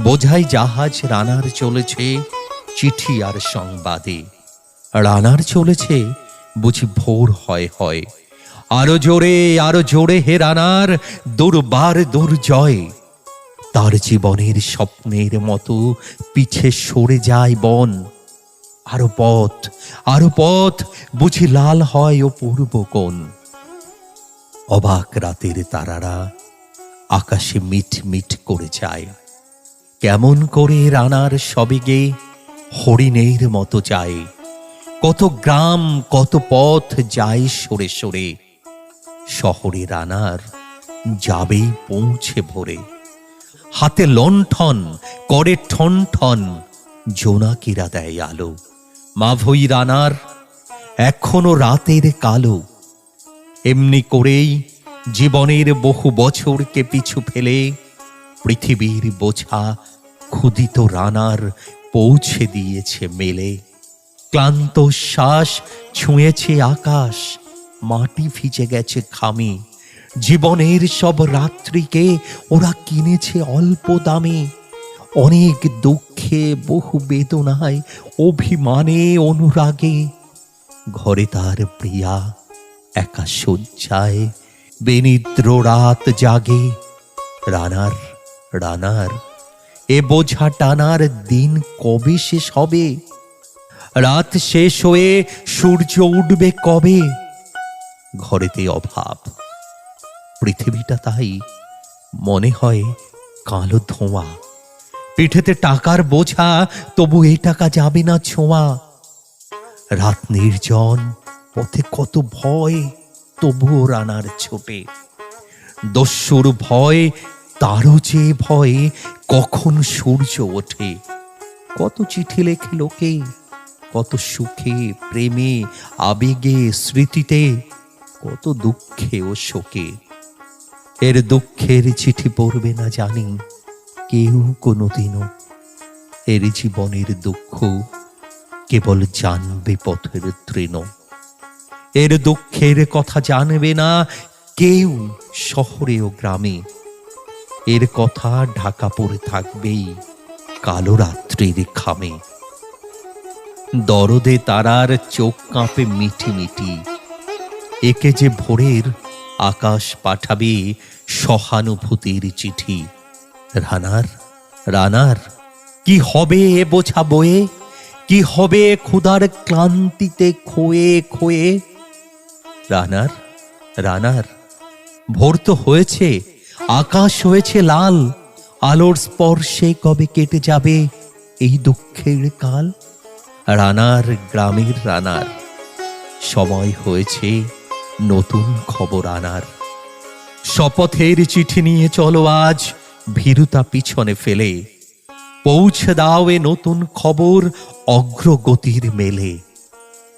বোঝাই জাহাজ রানার চলেছে চিঠি আর সংবাদে। রানার চলেছে, বুঝি ভোর হয় হয়। আরও জোরে আরও জোরে হে রানার, দুর্বার দুর্জয়। তার জীবনের স্বপ্নের মতো পিছে সরে যায় বন। আরও পথ আরও পথ, বুঝি লাল হয় ও পূর্ব কোণ অবাক রাতের তারারা আকাশে মিট মিট করে যায়। কেমন করে রানার সবেগে হরিণের মতো যায়। কত গ্রাম, কত পথ যায় সরে সরে। শহরে রানার যাবেই পৌঁছে ভোরে। হাতে লণ্ঠন, করে ঠন ঠন জোনাকিরা দেয় আলো। মাভই রানার, এখনও রাতের কালো। এমনি করেই জীবনের বহু বছরকে পিছু ফেলে পৃথিবীর বোঝা ক্ষুদিত রানার পৌঁছে দিয়েছে মেলে। ক্লান্ত শ্বাস ছুঁয়েছে আকাশ, মাটি ভিজে গেছে খামি। জীবনের সব রাত্রিকে ওরা কিনেছে অল্প দামে। অনেক দুঃখে, বহু বেদনায়, অভিমানে, অনুরাগে। ঘরে তার প্রিয়া একা শয্যায়, বেনিদ্র রাত জাগে। রানার রানার। এ বোঝা টানার দিন কবে শেষ হবে? রাত শেষ হয়ে সূর্য উঠবে কবে? ঘরেতে অভাব। পৃথিবীটা তাই মনে হয় কালো ধোঁয়া। পিঠেতে টাকার বোঝা, তবু এ টাকা যাবে না ছোঁয়া। রাত নির্জন, পথে কত ভয়, তবুও রানার ছোটে। দস্যুর ভয় তারও যে ভয়ে কখন সূর্য ওঠে? কত চিঠি লেখে লোকে, কত সুখে, প্রেমে, আবেগে, স্মৃতিতে, কত দুঃখে ও শোকে। এর দুঃখের চিঠি পড়বে না জানি, কেউ কোনোদিনও। এর জীবনের দুঃখ কেবল জানবে পথের তৃণ। এর দুঃখের কথা জানবে না কেউ শহরে ও গ্রামে। এর কথা ঢাকা পড়ে থাকবেই কালো রাত্রির খামে। দরদে তারার চোখ কাঁপে মিঠি মিঠি। একে যে ভোরের আকাশ পাঠাবে সহানুভূতির চিঠি। রানার রানার, কি হবে এ বোঝা বয়ে? কি হবে ক্ষুধার ক্লান্তিতে খোয়ে খোয়ে? রানার রানার, ভোর তো হয়েছে আকাশ হয়েছে লাল, আলোর স্পর্শে কবে কেটে যাবে এই দুঃখের কাল? রানার গ্রামের রানার, সময় হয়েছে নতুন খবর আনার। শপথের চিঠি নিয়ে চলো আজ, ভীরুতা পিছনে ফেলে। পৌঁছে দাও এ নতুন খবর অগ্রগতির মেলে।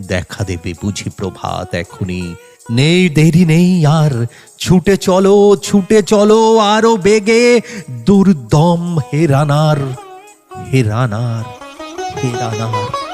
দেখা দেবে বুঝি প্রভাত এখনই নেই, দেরি নেই আর। ছুটে চলো ছুটে চলো, আরও বেগে। দুর্দম হেরানার হেরানার হে রানার হে রানার